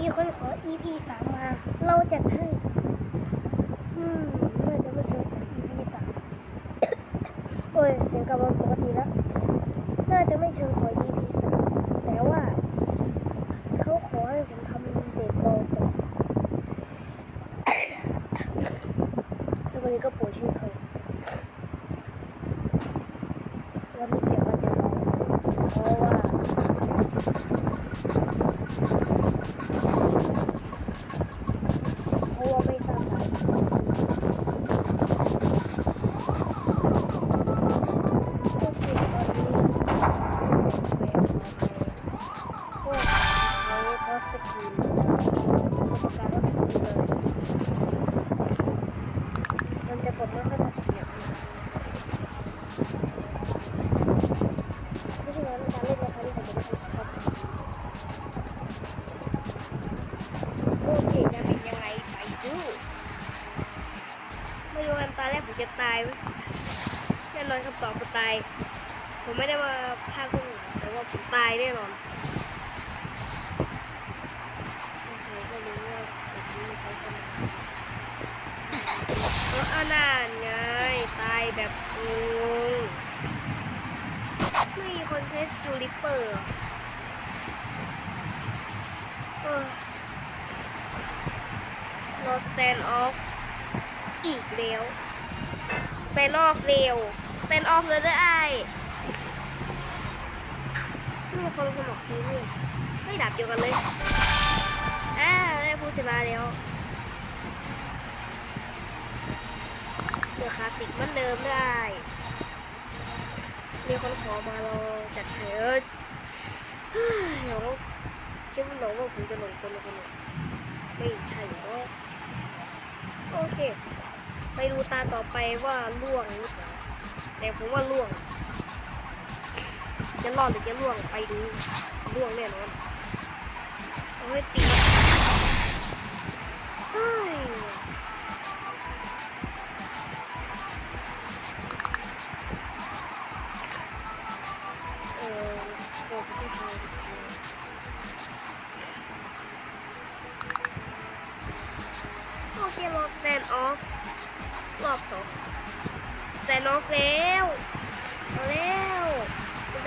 มีคนขอ EP สามมา เราจัดให้อืมเมื่อจะมาเชิญ EP สามโอ้ยเสียงกลับมาปกติแล้ว น่าจะไม่เชิญขอ EP สามแต่ว่าเขาขอให้ผมทำเด็กบอลต่อแล้ววันนี้ก็ป่วยเช่นเคย รู้กันตอนแรกผมจะตายไหมแน่นอนคำตอบคือตาย ผมไม่ได้มาพาคนอื่นแต่ว่าผมตายแน่นอนเคก็เอานานไงตายแบบงงไม่มีคนใช้สกิลลิปเปอร์เออรถ stand off อี อีกแล้ว stand off เร็ว stand off เลยได้ไอ้นี่คนคนบอกทีนี่ไม่ดับเดียวกันเลยอ่าได้พูดชนะแล้วเดือคลาสิกมันเดิมได้ มีคนขอมาเราจัดให้เออเดี๋ยวคิดว่าน้องว่าผมจะหลงคนละคนไม่ใช่หรอโอเค ไปดูตาต่อไปว่าล่วงหรือเปล่าแต่ผมว่าล่วง จะรอดหรือจะล่วงไปดูล่วงแน่นอนเฮ้ยตี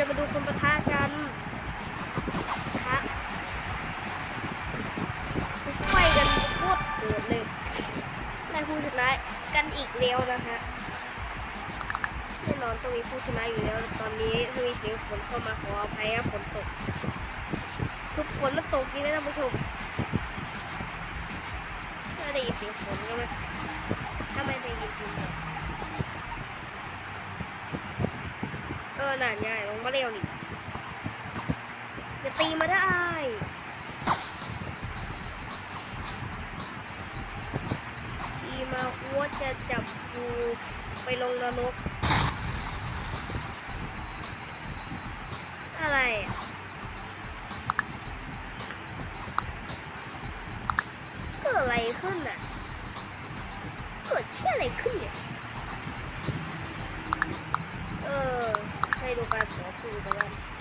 จะมาดูคนประทะกันปะทะไฟกันโคตรโหดเลยได้ผู้ชนะกันอีกแล้วนะคะแน่นอนต้องมีผู้ชนะอยู่แล้ว ตอนนี้มีเสียงฝนเข้ามาขออภัยครับฝนตก ทุกคนมันตกจริงนะท่านผู้ชมถ้าได้ยินเสียงฝนก็ไม่ถ้าไม่ได้ยินเสียงฝนเออน่าง่ายลงมาเร็วนี่จะตีมาได้ตีมาอ้วจะจับกูไปลงนรก อะไรอะเกิดอะไรขึ้นอะ เกิดเชี่ยอะไรขึ้นเนี่ย เออ ให้ดูกา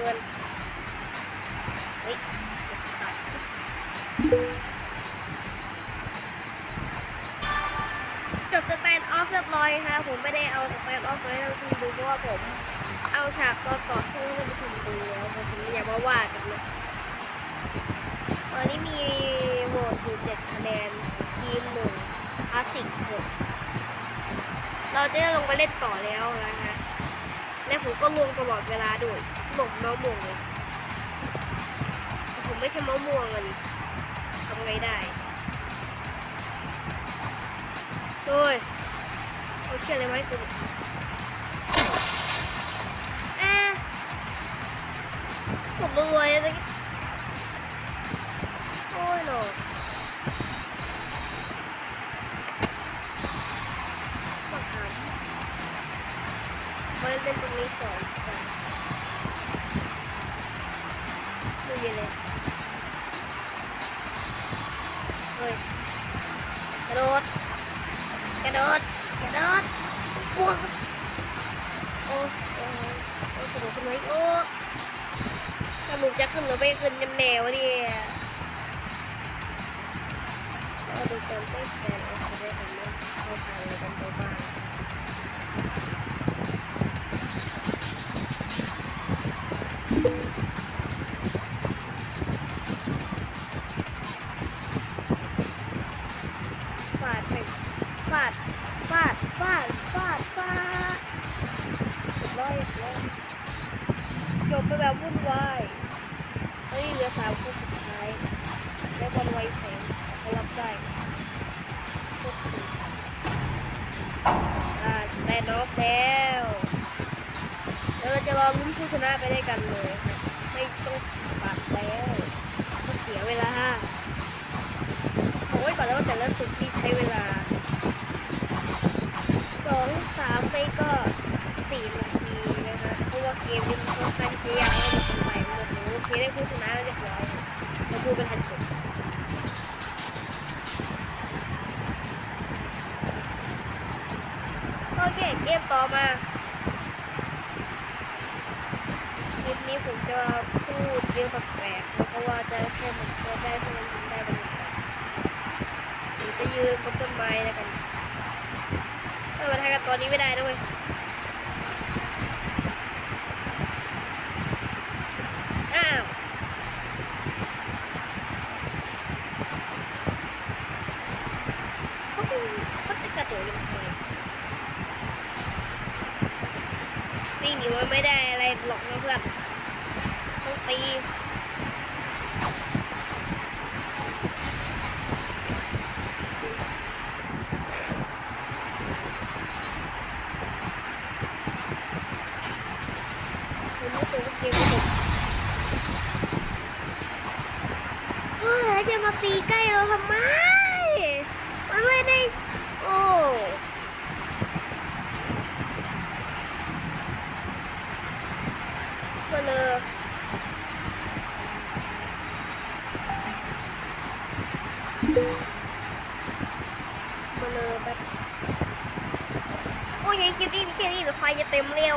กินเฮ้ยตัดจบสแตนด์ออฟเรียบร้อยค่ะ ผมไม่ได้เอาสแตนด์ออฟมาให้ท่านผู้ชมดูเพราะว่าผมเอาฉากตอนต่อสู้ให้ท่านผู้ชมดูแล้วผมอย่ามาว่ากันนะตอนนี้มีโหวตอยู่เจ็ดคะแนนทีมหนึ่งคลาสสิกหกเราจะลงไปเล่นต่อแล้วนะฮะและผมก็ลวงตลอดเวลาด้วย หลงมะม่วงเลยผมไม่ใช่มะม่วงเลยทำไงได้โอ้ยเขาเชือเลยไหมคุณอะผมรวยเลยโอ้ยหนอมาหามาเล่นตรงนี้ก่อน เฮ้ยกระโดด กระโดด กระโดดปวงโอ้โอ้โอ้สนุกขึ้นไหมโอ้สนุกจะขึ้นหรือไม่ขึ้นยำแนวดิเราดูตอนเต้นแฟนเอาไปได้ทำเรื่องเข้าทางเลยกันไปบ้าง ฟาดฟาดฟาดฟาดฟาดเรียบร้อยเรียบร้อยจบไปแบบวุ่นวายเฮ้ยเหลือสามคนสุดท้ายแล้บอลไวแสงเขารับได้โคตรดีอ่น็อกแล้วแล้วเราจะรอลุ้นผู้ชนะไปได้วยกันเลยไม่ต้องปัดแล้วก็เสียเวลาบอกไว้ก่อนแล้วว่าแต่ละสุดที่ใช้เวลา สี่นาทีนะคะเพราะว่าเกมนี้มันค่อนข้างที่ยากแล้วมันไปหมดเลยโอเคได้ผู้ชนะเรียบร้อยเราดูเป็นทันจบโอเคเกมต่อมาคลิปนี้ผมจะพูดเยอะแปลกๆเพราะว่าจะแค่มันจะได้ให้มันได้บรรยากาศหรือจะยืนบนต้นไม้แล้วกันเออมาทายกันตอนนี้ไม่ได้นะเว้ยอ้าวเขาคงเขาจะกระโดดลงไป วิ่งหนีมันไม่ได้อะไรหรอกนะเพื่อนต้องตีมันไม่ตัวเกมระบบเฮ้ยจะมาตีใกล้เราทำไม มันไม่ได้ โอ้ก็เลย มาเลยแบบโอ้ยคลิปนี้แค่นี้เดี๋ยวไฟจะเต็มเร็ว